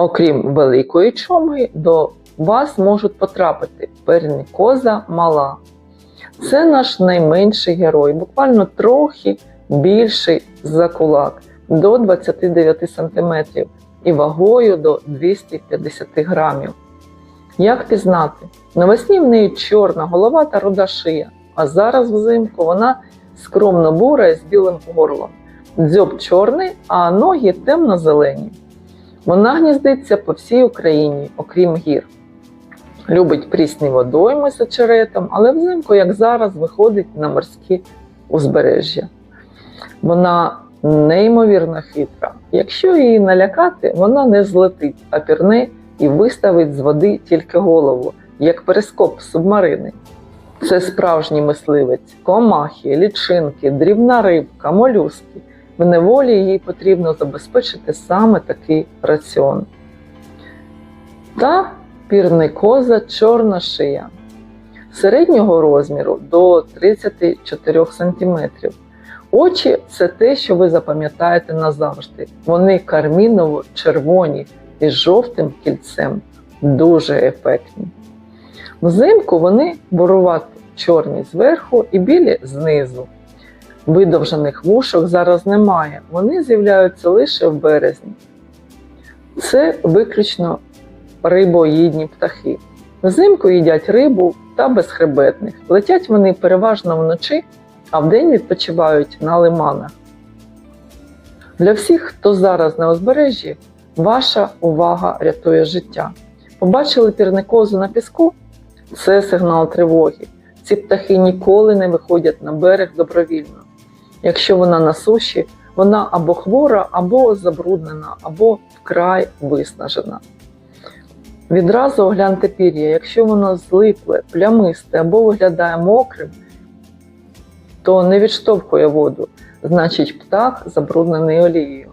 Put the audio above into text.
Окрім великої чомги, до вас можуть потрапити перникоза мала. Це наш найменший герой, буквально трохи більший за кулак до 29 см і вагою до 250 грамів. Як пізнати? Навесні в неї чорна голова та руда шия, а зараз взимку вона скромно бура з білим горлом. Дзьоб чорний, а ноги темно-зелені. Вона гніздиться по всій Україні, окрім гір. Любить прісні водойми з очеретом, але взимку, як зараз, виходить на морські узбережжя. Вона неймовірно хитра. Якщо її налякати, вона не злетить, а пірне і виставить з води тільки голову, як перископ субмарини. Це справжній мисливець, комахи, лічинки, дрібна рибка, молюски. В неволі їй потрібно забезпечити саме такий раціон. Та пірникоза чорна шия середнього розміру до 34 см. Очі це те, що ви запам'ятаєте назавжди. Вони карміново-червоні із жовтим кільцем, дуже ефектні. Взимку вони бурувати чорні зверху і білі знизу. Видовжених вушок зараз немає, вони з'являються лише в березні. Це виключно рибоїдні птахи. Взимку їдять рибу та безхребетних. Летять вони переважно вночі, а вдень відпочивають на лиманах. Для всіх, хто зараз на узбережжі, ваша увага рятує життя. Побачили пірникозу на піску? Це сигнал тривоги. Ці птахи ніколи не виходять на берег добровільно. Якщо вона на суші, вона або хвора, або забруднена, або вкрай виснажена. Відразу огляньте пір'я, якщо воно злипле, плямисте або виглядає мокрим, то не відштовхує воду, значить птах забруднений олією.